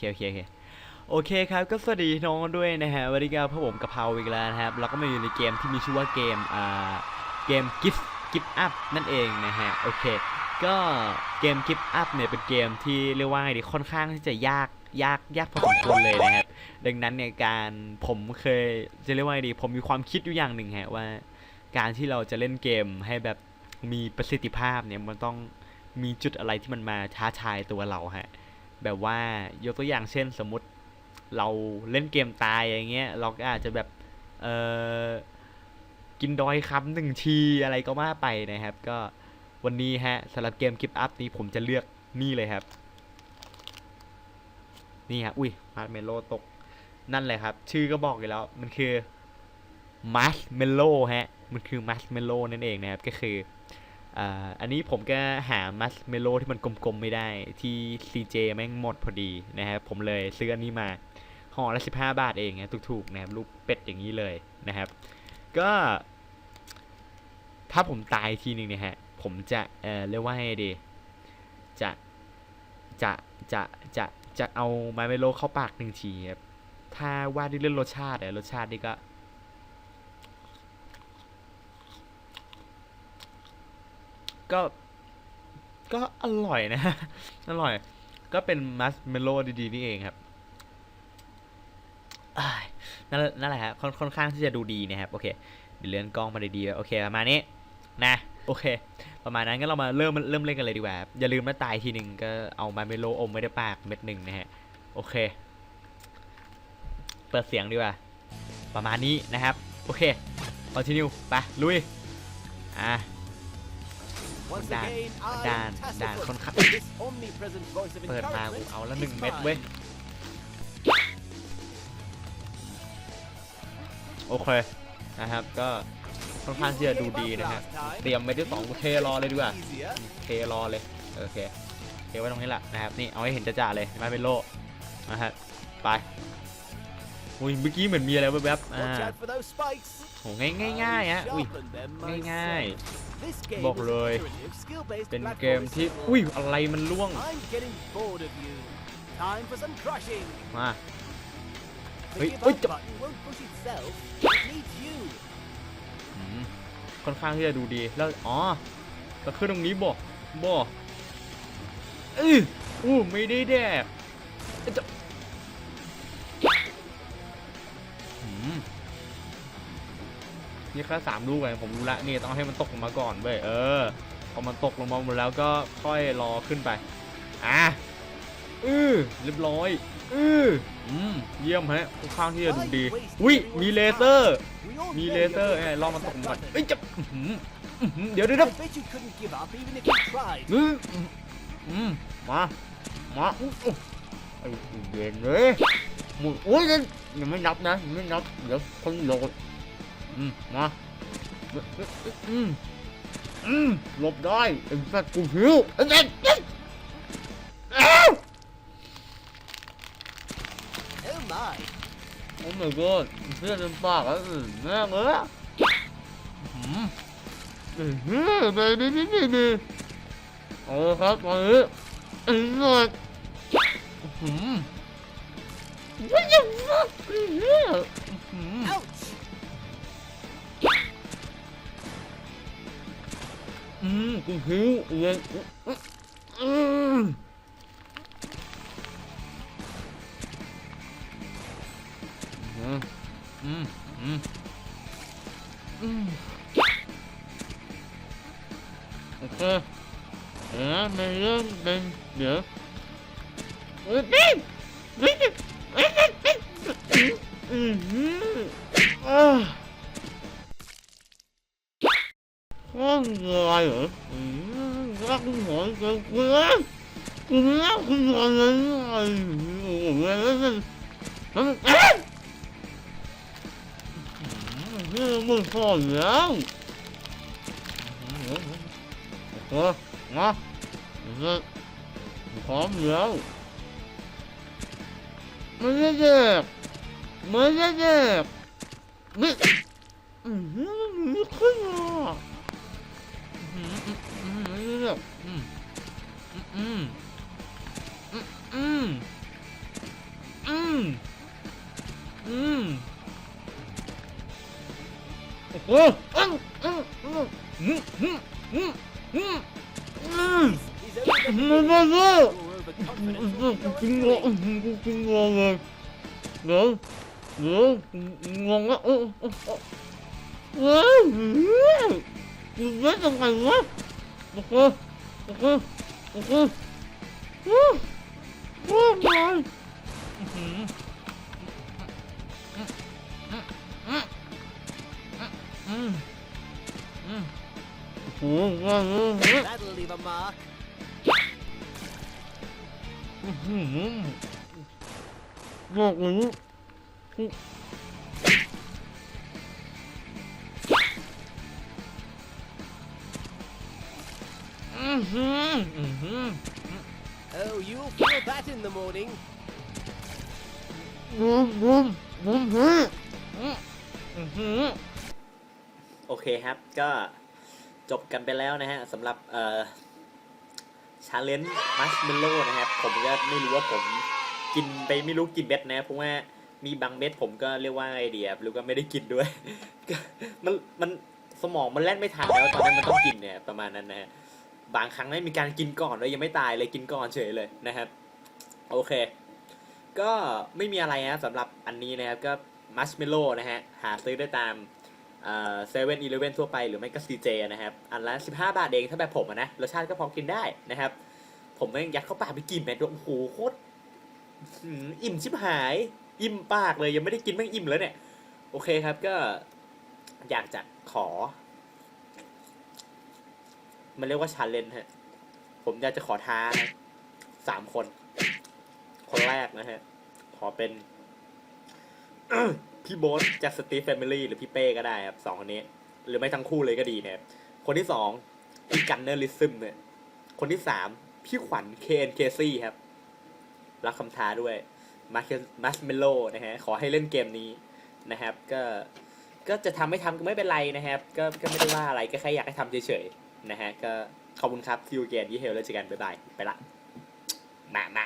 เคโอเคโอเคโอเคครับก็สวัสดีน้องด้วยนะฮะวันนี้ก็พบผมกะเพราอีกแล้วนะครับเราก็มาอยู่ในเกมที่มีชื่อว่าเกมอ่าเกม Gift Gift Up นั่นเองนะฮะโอเค ก็เกม Gift Up เนี่ยเป็นเกมที่เรียกว่าไงดีค่อนข้างที่จะยากยากยากพอสมควรเลยนะครับดังนั้นเนี่ยการผมเคยจะเรียกว่าไงดี ผมมีความคิดอยู่อย่างหนึ่งฮะว่า การที่เราจะเล่นเกมให้แบบมีประสิทธิภาพเนี่ยมันต้องมีจุดอะไรที่มันมาท้าทายตัวเราฮะ แบบว่ายกตัวอย่างเช่นสมมติเราเล่นเกมตายอย่างเงี้ยเราก็อาจจะแบบเออกินดอยคำหนึ่งทีอะไรก็ว่าไปนะครับ ก็วันนี้ฮะสำหรับเกมกิฟต์อัพนี้ผมจะเลือกนี่เลยครับ นี่ฮะอุ้ยมาร์เมโลตกนั่นเลยครับ ชื่อก็บอกอยู่แล้วมันคือมาร์เมโลฮะมันคือมาร์เมโลนั่นเองนะครับก็คือ อันนี้ผมก็หามัสเมโลที่มันกลมๆไม่ได้ที่ CJ แม่งหมดพอดีนะครับผมเลยซื้ออันนี้มาห่อละ15บาทเองนะถูกๆนะครับลูกเป็ดอย่างนี้เลยนะครับ ก็ ถ้าผมตายทีหนึ่งเนี่ยฮะผมจะเอ่อเรียกว่าให้ดีจะจะจะจะจะเอามาเมโลเข้าปากหนึ่งทีครับถ้าว่าด้วยเรื่องรสชาติอะรสชาตินี่ก็ ก็ ก็อร่อยนะ อร่อย ก็เป็นมัสเมโลดีๆนี่เองครับนั่นนั่นแหละครับค่อนข้างที่จะดูดีนะครับโอเคเดี๋ยวเลื่อนกล้องมาดีๆโอเคประมาณนี้นะโอเค ประมาณนั้นก็เรามาเริ่มเริ่มเล่นกันเลยดีกว่าอย่าลืมนะตายทีหนึ่งก็เอามาเมโลอมไว้ในปากเม็ดหนึ่งนะฮะโอเค เปิดเสียงดีกว่า ประมาณนี้นะครับ โอเคคอนติเนียไปลุยอะ Once Đàn, again, I đàn, am đàn Tacitus, con khắc. this omnipresent voice of เปิดมากู encouragement เอาละ is หนึ่งเม็ด mine. เว้ยโอเคนะครับก็ค่อนข้างที่จะดูดีนะฮะเตรียมไว้ที่สองกูเทรอเลยดีกว่า Easier. เทรอเลยโอเคเทไว้ตรงนี้แหละนะครับนี่เอาให้เห็นจ่าๆเลยไม่เป็นโลนะฮะไป อุ้ยเมื่อกี้เหมือนมีอะไรแวบๆอ่า Watch out for those spikes. โหง่ายง่ายๆฮะอุ้ย Sharpen them ง่าย myself. This game บอก is เลย iterative, skill-based เป็น platform เกมที่อุ้ยอะไรมันล่วง I'm getting bored of you. Time for some crushing. มา The Hey, give oi, up chậm. button won't push itself. It needs you. อืมค่อนข้างที่จะดูดีแล้วอ๋อก็ขึ้นตรงนี้บอกบอกเอออู้ไม่ได้แดกเอ้ยจะ นี่แค่สามลูกเองผมรู้ละนี่ต้องให้มันตกลงมาก่อนเว้ยเออพอมันตกลงมาหมดแล้วก็ค่อยรอขึ้นไปอะอือเรียบร้อยอืออืมเยี่ยมฮะค่อนข้างที่จะดูดีอุ้ยมีเลเซอร์ มีเลเซอร์ไอ้ at ลองมันตก that ก่อนเอ้ยจะอื้อหืออื้อหือเดี๋ยวเดี๋ยวเดี๋ยวอืมอืมมามาอุ๊ยไอ้เย็นเลยหมดโอ้ยยังยังไม่นับนะยังไม่นับเดี๋ยวคนโหลด อืมมาอืมอืมหลบได้ไอ้สัตว์กูหิวไอ้เด็กเอ้า Oh my. โอ้ my god เพื่อนเต็มปากแล้วอืมแม่งเลยอะอืมอืมอืมเบบี้เบบี้เบบี้เอาละครับตอนนี้อืมหน่อยอืมว่ายั อืมกูหิวเย็นอืมอืม รักคุณหมอเกินคุณรักคุณนั่คุณหมอเลยโอ้โหแล้วมันแล้วมันอะมันแล้วเออมาพร้อมแล้วมันจะเด็กมันจะเด็กนี่อืมันไม่ขึ้นอะ มอืมอืมอืมอืมอืมอืมโอ้โหอืมอืมอืมอืม อื้อหืออื้ออื้อหืออื้อหืออืมอืมอื้อหืออื้อหือ That'll leave a mark. อื้อหือโลกนี้ Oh, you'll feel that in the morning. บูมบูมบูมหืออื้ออื้อหือโอเคครับ ก็จบกันไปแล้วนะฮะสำหรับเอ่อชาเลนจ์มัชเมลโล่นะครับ ผมก็ไม่รู้ว่าผมกินไปไม่รู้กี่เม็ดนะเพราะว่ามีบางเม็ดผมก็เรียกว่าไอเดียหรือก็ไม่ได้กินด้วย มันมันสมองมันแล่นไม่ทันแล้วตอนนั้นมันต้องกินเนี่ยประมาณนั้นนะฮะ บางครั้งไม่มีการกินก่อนเลยยังไม่ตายเลยกินก่อนเฉยเลยนะครับ โอเค ก็ไม่มีอะไรนะสำหรับอันนี้นะครับก็มัชเมลโล่นะฮะหาซื้อได้ตามเซเว่นอีเลฟเว่นทั่วไปหรือไม่ก็ซีเจนะครับ อันละ 15 บาทเองถ้าแบบผมนะรสชาติก็พอกินได้นะครับ ผมแม่งยัดเข้าปากไปกี่เม็ดวยโอ้โหโคตรอิ่มชิบหาย อิ่มปากเลยยังไม่ได้กินแม่งอิ่มแล้วเนี่ย โอเคครับก็อยากจะขอ มันเรียกว่าชาเลนจ์ฮะ ผมอยากจะขอท้านะสามคน คนแรกนะฮะ ขอเป็น พี่โบ๊ทจากสตีฟแฟมิลี่หรือพี่เป้ก็ได้ครับสองคนนี้ หรือไม่ทั้งคู่เลยก็ดีนะครับคนที่สองพี่กันเนอร์ลิซึมเนี่ย คนที่สามพี่ขวัญเคนเคซี่ครับ รับคำท้าด้วยมามัสเมโลนะฮะ ขอให้เล่นเกมนี้นะครับ ก็ก็จะทำไม่ทำก็ไม่เป็นไรนะครับ ก็ก็ไม่ได้ว่าอะไรก็แค่อยากให้ทำเฉยๆ นะฮะก็ขอบคุณครับซิวเกนยี่เฮลแล้วเจอกันบ๊ายบายไปละมามา